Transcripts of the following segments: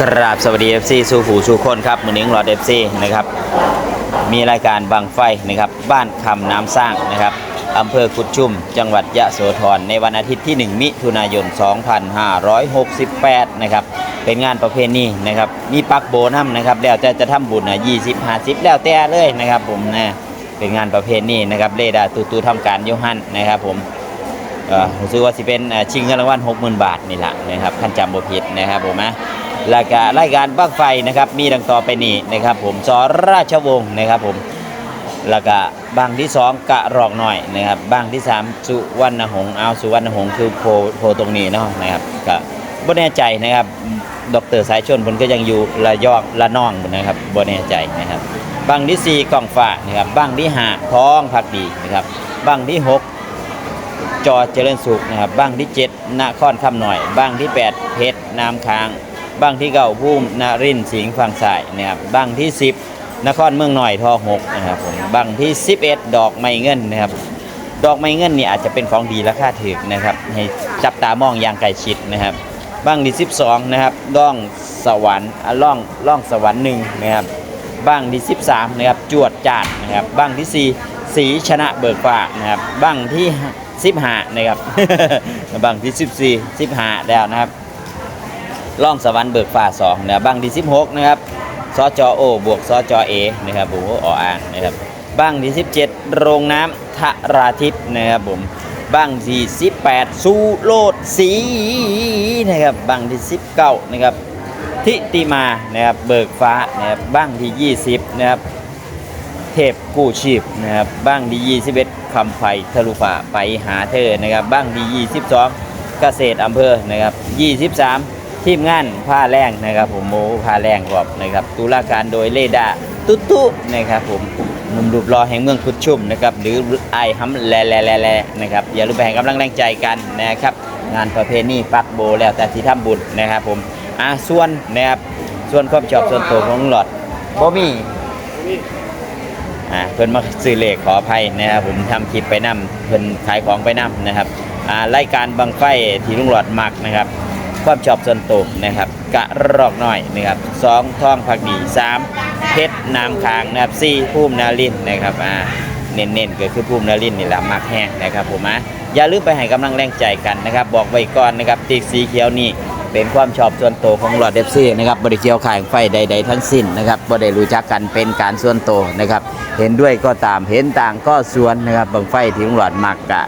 กราบสวัสดี FC สู่ผู้สู่คนครับมือนิ้งหลอด FC นะครับมีรายการบังไฟนะครับบ้านคำน้ำสร้างนะครับอำเภอกุดชุม จังหวัดยะโสธรในวันอาทิตย์ที่ 1 มิถุนายน 2568 นะครับเป็นงานประเพณีนะครับมีปักโบน้ำนะครับแล้วแต่จะทำบุญนะ20 50 แล้วแต่เลยนะครับผมนะเป็นงานประเพณีนะครับเลดาตูตูทำการโยหันนะครับผมเออรู้สึกว่าสิเป็นชิงเงินรางวัล60,000 บาทนี่แหละนะครับขั้นจำบ่ผิดนะครับผมนะ รายการายการบ้างไฟนะครับมีดังต่อไปนี้นะครับผมสอราชวงศ์นะครับผมแล้วก็บางที่สองกะรอกหน่อยนะครับบางที่สามสุวรรณหงส์เอาสุวรรณหงส์คือโพโพตรงนี้เนาะนะครับก็บ่แน่ใจนะครับดรสายชนผมก็ยังอยู่ระยองละนองนะครับบ่แน่ใจนะครับบางที่สี่กองฟ้านะครับบางที่ห้าท้องพักดีนะครับบางที่หกจอเจริญสุขนะครับบางที่7นครคำหน่อยบางที่8เพชรน้ำค้าง บ้างที่เก้าภูมินารินสิงห์ฝั่งสายนะครับบ้างที่ 10 นครเมืองหน่อยทอหกนะครับผมบ้างที่ 11 ดอกไม้เงินนะครับดอกไม้เงินนี่อาจจะเป็นของดีราคาถูกนะครับให้จับตามองอย่างใกล้ชิดนะครับบ้างที่ 12 นะครับล่องสวรรค์อะล่องล่องสวรรค์หนึ่งนะครับบ้างที่ 13 นะครับจวดจาดนะครับบ้างที่ 4 สีชนะเบิกฟ้านะครับบ้างที่15นะครับบ้างที่ 14 15แล้วนะครับ ล่องสวรรค์เบิกฟ้า2นะครับบ้างที่16นะครับสจโอบวกสจเอนะครับผมออ่างนะครับบ้างที่17โรงน้ำทราทิพย์นะครับผมบ้างที่18สูโลดสีนะครับบ้างที่19นะครับทิติมานะครับเบิกฟ้านะครับบ้างที่ 20นะครับเทพกู้ชีพนะครับบ้างที่ 21คำไฟทะลุฝ่าไปหาเธอนะครับบ้างที่ 22 เกษตรอำเภอนะครับ23 ทีมงานผ้าแรงนะครับผมโมผ้าแรงครับนะครับตุลาการโดยเลดาตุ๊ตุนะครับผมหนุ่มรูปรอแห่งเมืองกุดชุมนะครับหรือไอฮัมแลแลแลแลนะครับอย่าลืมไปให้กำลังแรงใจกันนะครับงานประเพณีปักโบแล้วแต่ที่ทำบุญนะครับผมอ่าส่วนนะครับส่วนความชอบส่วนตัวของลุงหลอดบ่มีอ่าเพิ่นมาซื้อเลขขออภัยนะครับผมทำคลิปไปนํเพิ่นขายของไปนํนะครับอ่ารายการบังไฟที่ลุงหลอดมักนะครับ ความชอบส่วนตัวนะครับกะรอกหน้อยนะครับสองทองผักดีสามเพชรน้ำค้างนะครับสี่ภูมินารินนะครับอ่าเน้นๆก็คือภูมินารินนี่แหละมักแห้งนะครับผมอะอย่าลืมไปให้กำลังแรงใจกันนะครับ บอกไว้ก่อนนะครับติ๊กสีเขียวนี่เป็นความชอบส่วนตัวของหลอดเดฟซี่นะครับบริเกียวขายไฟใด ๆ ทั้งสิ้นนะครับบ่ได้รู้จักกันเป็นการส่วนตัวนะครับ เห็นด้วยก็ตามเห็นต่างก็ส่วนนะครับบังไฟที่หลอดมักกะ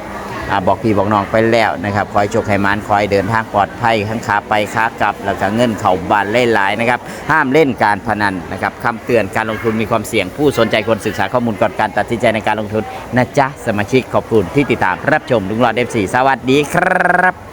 บอกพี่บอกน้องไปแล้วนะครับคอยโชคให้มันคอยเดินทางปลอดภัยทั้งขาไปขากลับ แล้วก็เงินเข่าบานเล่หลายนะครับห้ามเล่นการพนันนะครับคำเตือนการลงทุนมีความเสี่ยงผู้สนใจควรศึกษาข้อมูลก่อนการตัดสินใจในการลงทุนนะจ๊ะสมาชิกขอบคุณที่ติดตามรับชมลุงหลอดเดฟซี่สวัสดีครับ